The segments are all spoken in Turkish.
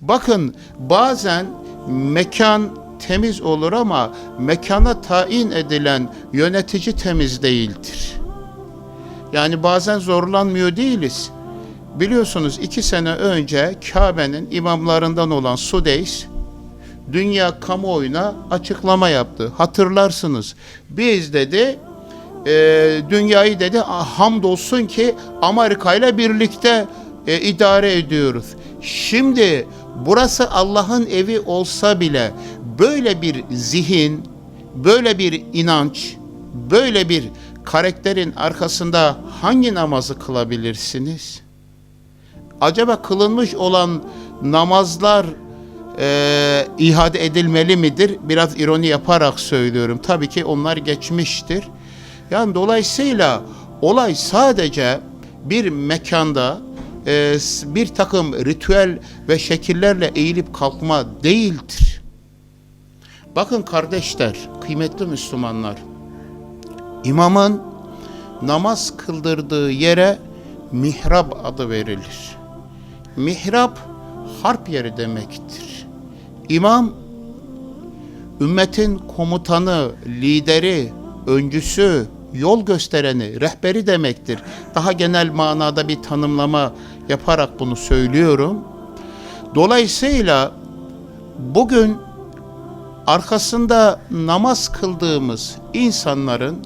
Bakın bazen mekan temiz olur ama mekana tayin edilen yönetici temiz değildir. Yani bazen zorlanmıyor değiliz. Biliyorsunuz iki sene önce Kabe'nin imamlarından olan Sudeys, dünya kamuoyuna açıklama yaptı. Hatırlarsınız. Biz dedi e, dünyayı dedi "Ah, hamdolsun ki Amerika ile birlikte e, idare ediyoruz. Şimdi burası Allah'ın evi olsa bile böyle bir zihin, böyle bir inanç, böyle bir karakterin arkasında hangi namazı kılabilirsiniz? Acaba kılınmış olan namazlar e, ihade edilmeli midir? Biraz ironi yaparak söylüyorum. Tabii ki onlar geçmiştir. Yani dolayısıyla olay sadece bir mekanda e, bir takım ritüel ve şekillerle eğilip kalkma değildir. Bakın kardeşler, kıymetli Müslümanlar, imamın namaz kıldırdığı yere mihrap adı verilir. Mihrap harp yeri demektir. İmam ümmetin komutanı, lideri, öncüsü, yol göstereni, rehberi demektir. Daha genel manada bir tanımlama yaparak bunu söylüyorum. Dolayısıyla bugün arkasında namaz kıldığımız insanların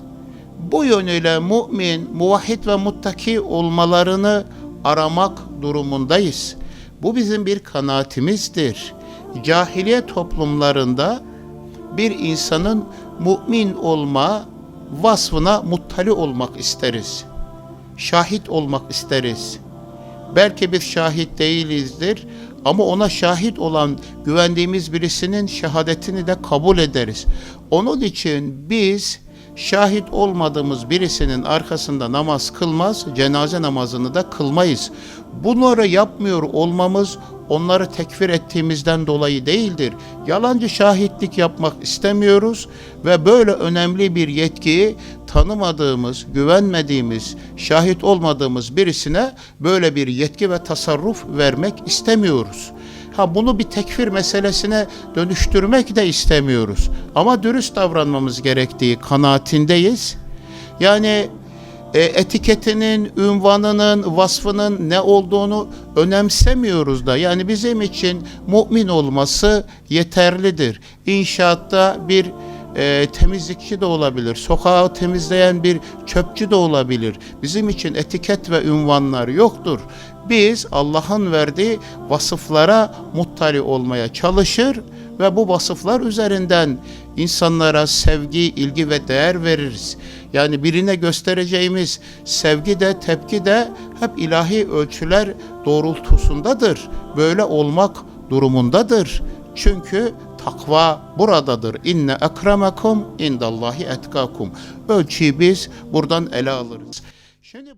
bu yönüyle mümin, muvahhid ve muttaki olmalarını aramak durumundayız. Bu bizim bir kanaatimizdir. Cahiliye toplumlarında bir insanın mümin olma vasfına muttali olmak isteriz. Şahit olmak isteriz. Belki bir şahit değilizdir ama ona şahit olan güvendiğimiz birisinin şehadetini de kabul ederiz. Onun için biz şahit olmadığımız birisinin arkasında namaz kılmaz, cenaze namazını da kılmayız. Bunları yapmıyor olmamız onları tekfir ettiğimizden dolayı değildir. Yalancı şahitlik yapmak istemiyoruz ve böyle önemli bir yetkiyi tanımadığımız, güvenmediğimiz, şahit olmadığımız birisine böyle bir yetki ve tasarruf vermek istemiyoruz. Ha bunu bir tekfir meselesine dönüştürmek de istemiyoruz. Ama dürüst davranmamız gerektiği kanaatindeyiz. Yani e, etiketinin, ünvanının, vasfının ne olduğunu önemsemiyoruz da. Yani bizim için mümin olması yeterlidir. İnşaatta bir e, temizlikçi de olabilir, sokağı temizleyen bir çöpçü de olabilir. Bizim için etiket ve ünvanlar yoktur. Biz Allah'ın verdiği vasıflara muttali olmaya çalışır ve bu vasıflar üzerinden insanlara sevgi, ilgi ve değer veririz. Yani birine göstereceğimiz sevgi de tepki de hep ilahi ölçüler doğrultusundadır. Böyle olmak durumundadır. Çünkü takva buradadır. İnne ekremekum indallahi etkakum. Ölçüyü biz buradan ele alırız. Şimdi